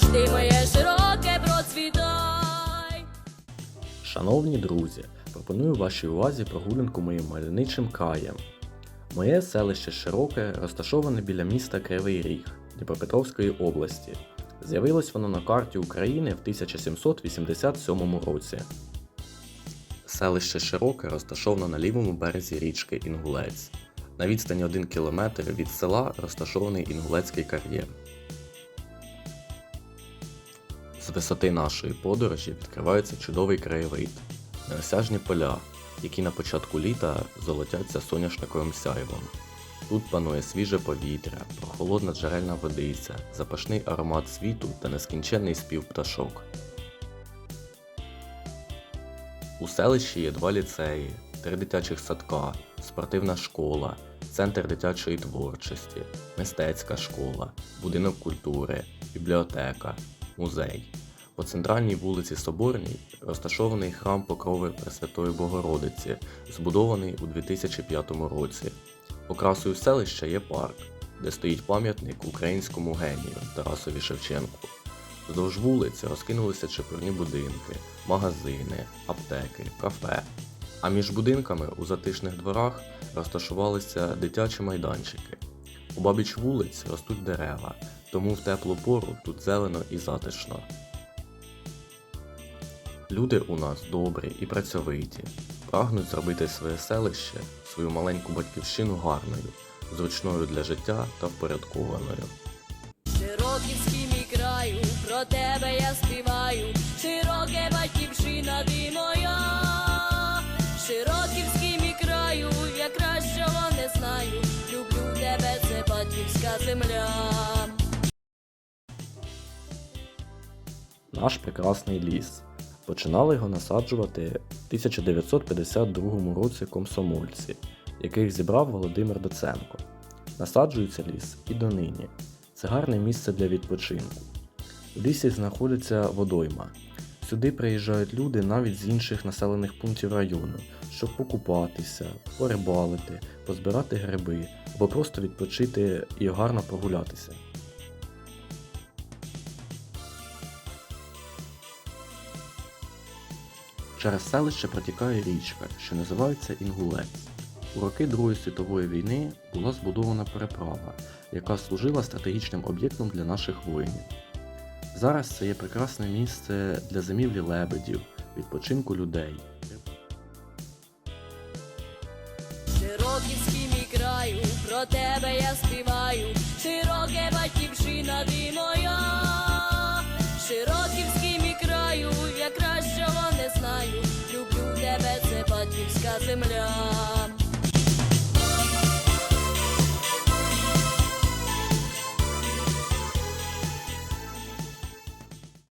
завжди моє широке процвітай. Шановні друзі, пропоную вашій увазі прогулянку моїм мальовничим краєм. Моє селище Широке розташоване біля міста Кривий Ріг Дніпропетровської області. З'явилось воно на карті України в 1787 році. Селище Широке розташовано на лівому березі річки Інгулець. На відстані 1 км від села розташований Інгулецький кар'єр. Висоти нашої подорожі відкривається чудовий краєвид, неосяжні поля, які на початку літа золотяться соняшниковим сяйвом. Тут панує свіже повітря, прохолодна джерельна водиця, запашний аромат світу та нескінченний спів пташок. У селищі є два ліцеї, три дитячих садка, спортивна школа, центр дитячої творчості, мистецька школа, будинок культури, бібліотека, музей. По центральній вулиці Соборній розташований храм Покрови Пресвятої Богородиці, збудований у 2005 році. Окрасою селища є парк, де стоїть пам'ятник українському генію Тарасові Шевченку. Вздовж вулиці розкинулися чепурні будинки, магазини, аптеки, кафе. А між будинками у затишних дворах розташувалися дитячі майданчики. У бабіч вулиць ростуть дерева, тому в теплу пору тут зелено і затишно. Люди у нас добрі і працьовиті, прагнуть зробити своє селище, свою маленьку батьківщину гарною, зручною для життя та впорядкованою. Широківський мій краю, про тебе я співаю, широке батьківщина ти моя, Широківський мій краю, я кращого не знаю, люблю тебе, це батьківська земля. Наш прекрасний ліс. Починали його насаджувати в 1952 році комсомольці, яких зібрав Володимир Доценко. Насаджується ліс і донині. Це гарне місце для відпочинку. У лісі знаходиться водойма. Сюди приїжджають люди навіть з інших населених пунктів району, щоб покупатися, порибалити, позбирати гриби або просто відпочити і гарно прогулятися. Через селище протікає річка, що називається Інгулець. У роки Другої світової війни була збудована переправа, яка служила стратегічним об'єктом для наших воїнів. Зараз це є прекрасне місце для зимівлі лебедів, відпочинку людей. Широківський мій краю, про тебе я співаю, земля.